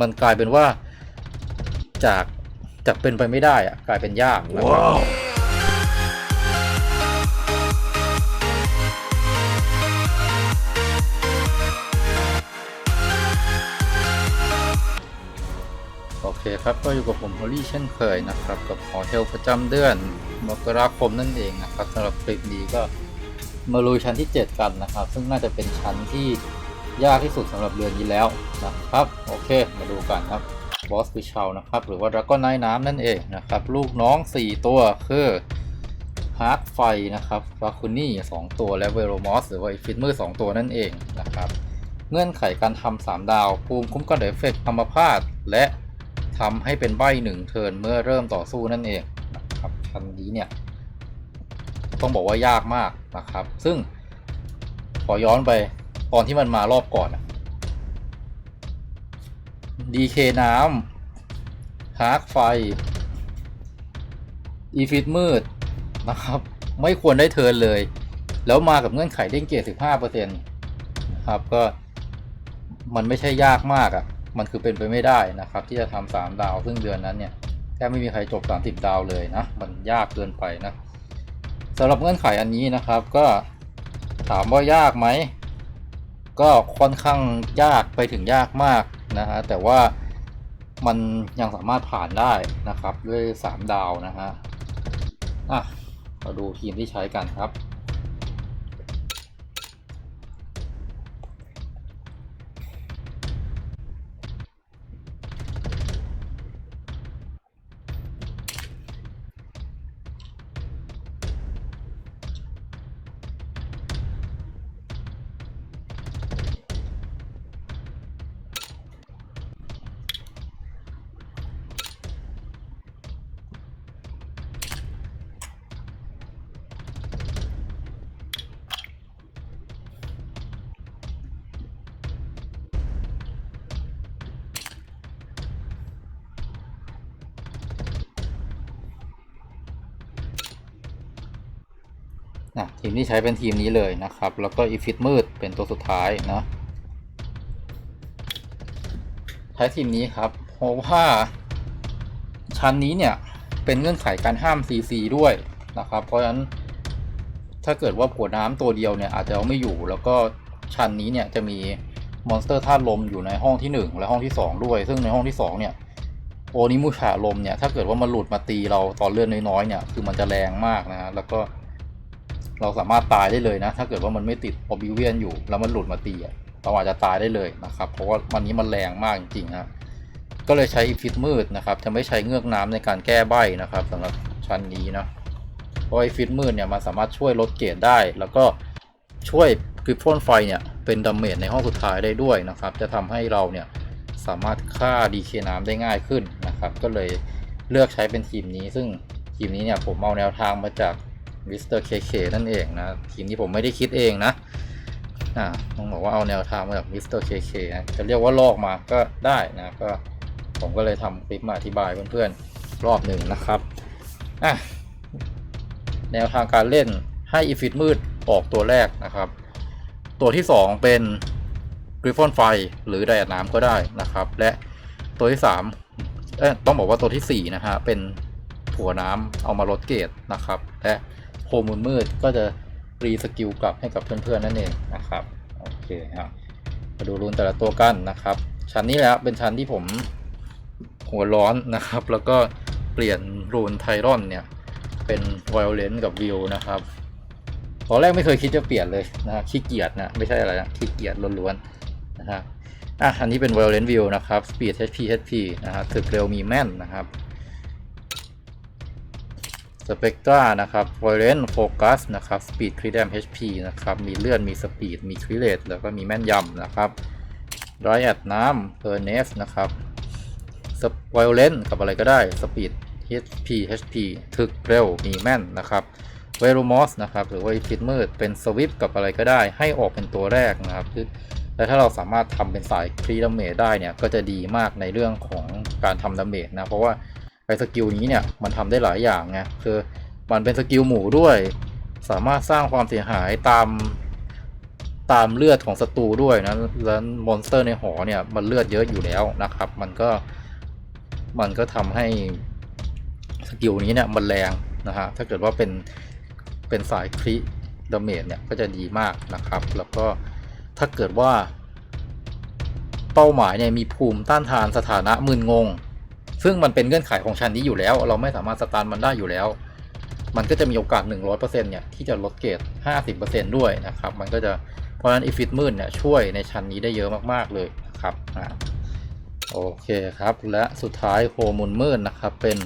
มันกลายเป็นว่าจากจากเป็นไปไม่ได้อะกลายเป็นยากนะครับ โอเคครับก็อยู่กับผมฮอลลี่เช่นเคยนะครับ กับหอเทลประจำเดือนมกราคมนั่นเองนะครับสำหรับคลิปนี้ก็มาลุยชั้นที่ 7 กันนะครับ ซึ่งน่าจะเป็นชั้นที่ ยากที่สุดสำหรับเรือนนี้แล้วนะครับ โอเค มาดูกันครับบอสฟิชเชลนะครับ หรือว่าดราก้อนไนน้ำนั่นเองนะครับ ลูกน้อง 4 ตัวคือฮาร์ดไฟนะครับฟาคุนี่ 2 ตัวและเวโรมอสหรือว่าฟิตมือ2ตัวนั่นเองนะครับ เงื่อนไขการทำ3 ดาว ภูมิคุ้มกันเอฟเฟกต์อัมพาตและทำให้เป็นใบหนึ่งเทิร์นเมื่อเริ่มต่อสู้นั่นเองนะครับชั้นนี้เนี่ย ต้องบอกว่ายากมากนะครับ ซึ่งขอย้อนไป ตอนที่มันมารอบก่อนดีเคน้ำฮาร์กไฟ อีฟิตมืด นะครับ ไม่ควรได้เทิร์นเลย แล้วมากับเงื่อนไขเด้งเกรด15%นะครับก็มันไม่ใช่ยากมากอะ่ะ มันคือเป็นไปไม่ได้นะครับ ที่จะทำสามดาว ซึ่งเดือนนั้นเนี่ยแทบไม่มีใครจบ30ดาวเลยนะ มันยากเกินไปนะสำหรับเงื่อนไขอันนี้นะครับก็ถามว่ายากไหม ก็ค่อนข้างยากไปถึงยากมากนะฮะแต่ว่ามันยังสามารถผ่านได้นะครับด้วย 3 ดาวนะฮะอะมาดูทีมที่ใช้กันครับ นะทีมที่ใช้เป็นทีมนี้เลยนะครับ แล้วก็อีฟิตมืดเป็นตัวสุดท้ายเนาะใช้ทีมนี้ครับ เพราะว่าชั้นนี้เนี่ยเป็นเงื่อนไขการห้าม CC ด้วยนะครับ เพราะฉะนั้นถ้าเกิดว่าผัวน้ำตัวเดียวเนี่ยอาจจะไม่อยู่แล้วก็ชั้นนี้เนี่ยจะมีมอนสเตอร์ธาตุลมอยู่ในห้องที่ 1 และห้องที่ 2 ด้วย ซึ่งในห้องที่2เนี่ยโอนิมูชาลมเนี่ยถ้าเกิดว่ามันหลุดมาตีเราตอนเลื่อดน้อยๆเนี่ยคือมันจะแรงมากนะฮะแล้วก็ เราสามารถตายได้เลยนะ ถ้าเกิดว่ามันไม่ติด o b บิเวียนอยู่ แล้วมันหลุดมาตีอะเราอาจจะตายได้เลยนะครับ เพราะว่าวันนี้มันแรงมากจริงๆฮะก็เลยใช้อีฟิตมืดนะครับจะไม่ใช้เงือกน้ำในการแก้ใบนะครับสำหรับชั้นนี้นะเพราะไอฟิตมืดเนี่ยมันสามารถช่วยลดเกรดได้ แล้วก็ช่วยกริปโฟนไฟเนี่ยเป็นดาเมจในห้องสุดท้ายได้ด้วยนะครับ จะทำให้เราเนี่ยสามารถฆ่าดีเคน้ำได้ง่ายขึ้นนะครับ ก็เลยเลือกใช้เป็นทีมนี้ ซึ่งทีมนี้เนี่ยผมเอาแนวทางมาจาก มิสเตอร์เคเคนั่นเองนะ ทีมนี้ผมไม่ได้คิดเองนะอ่าต้องบอกว่าเอาแนวทางมาจากมิสเตอร์เคเคนะจะเรียกว่าลอกมาก็ได้นะก็ผมก็เลยทำคลิปมาอธิบายเพื่อนๆ รอบหนึ่งนะครับอะแนวทางการเล่นให้อีฟิตมืดออกตัวแรกนะครับ ตัวที่ 2 เป็นกริฟฟอนไฟหรือไดอะน้ำก็ได้นะครับ และตัวที่3เอ๊ะต้องบอกว่าตัวทีสี่4นะฮะเป็นถั่วน้ำเอามาลดเกรดนะครับ และ โฮมูลมืดก็จะรีสกิลกลับให้กับเพื่อนๆนั่นเองนะครับโอเคครับมาดูรูนแต่ละตัวกันนะครับ ชั้นนี้แหละเป็นชั้นที่ผมหัวร้อนนะครับ แล้วก็เปลี่ยนรูนไทรอนเนี่ยเป็นไวโอเลนกับวิวนะครับตอนแรกไม่เคยคิดจะเปลี่ยนเลยนะขี้เกียจนะไม่ใช่อะไรนะขี้เกียจล้วนๆนะฮะอะอันนี้เป็น Violent View นะครับ Speed HP HP นะฮะถึกเร็วมีแม่นนะครับ Spectra นะครับ Violent Focus นะครับ Speed Crit HP นะครับ มีเลื่อน มี Speed มี Crit Rate แล้วก็มีแม่นยำนะครับ Riot น้ำ p e r n e s นะครับ Violent กับอะไรก็ได้ Speed HP HP ถึกเร็ว มีแม่นนะครับเวโรมอสนะครับหรือว่าฟิตมืดเป็นสวิปกับอะไรก็ได้ ให้ออกเป็นตัวแรกนะครับคือและถ้าเราสามารถทำเป็นสายครีดาเมจได้เนี่ย ก็จะดีมากในเรื่องของการทำดาเมจนะ เพราะว่า ไอ้สกิลนี้เนี่ยมันทำได้หลายอย่างไงคือมันเป็นสกิลหมูด้วย สามารถสร้างความเสียหายตามตามเลือดของศัตรูด้วยนะแล้วมอนสเตอร์ในหอเนี่ยมันเลือดเยอะอยู่แล้วนะครับ มันก็มันก็ทำให้สกิลนี้เนี่ยมันแรงนะฮะถ้าเกิดว่าเป็นเป็นสายคริดาเมจเนี่ยก็จะดีมากนะครับ แล้วก็ถ้าเกิดว่าเป้าหมายเนี่ยมีภูมิต้านทานสถานะมึนงง ซึ่งมันเป็นเงื่อนไขของชั้นนี้อยู่แล้ว เราไม่สามารถสตาร์ทมันได้อยู่แล้ว มันก็จะมีโอกาส 100%เนี่ยที่จะลดเกรด50%ด้วยนะครับ มันก็จะเพราะฉะนั้นอีฟิตมืนเนี่ยช่วยในชั้นนี้ได้เยอะมากๆเลยนะครับอ่าโอเคครับ และสุดท้ายโฮมูลมืนนะครับ เป็น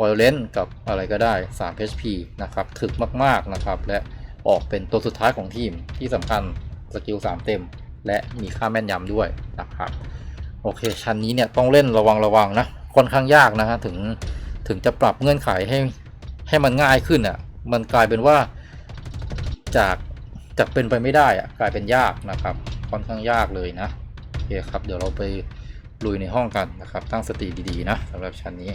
วอลเลนกับอะไรก็ได้ 3 HP นะครับถึกมากๆนะครับ และออกเป็นตัวสุดท้ายของทีมที่สำคัญสกิล 3 เต็ม และมีค่าแม่นยำด้วยนะครับ โอเค ชั้นนี้เนี่ยต้องเล่นระวังระวังนะ ค่อนข้างยากนะฮะถึงถึงจะปรับเงื่อนไขให้ให้มันง่ายขึ้นอะมันกลายเป็นว่าจากจากเป็นไปไม่ได้อะกลายเป็นยากนะครับค่อนข้างยากเลยนะโอเคครับเดี๋ยวเราไปลุยในห้องกันนะครับตั้งสติดีๆนะสำหรับชั้นนี้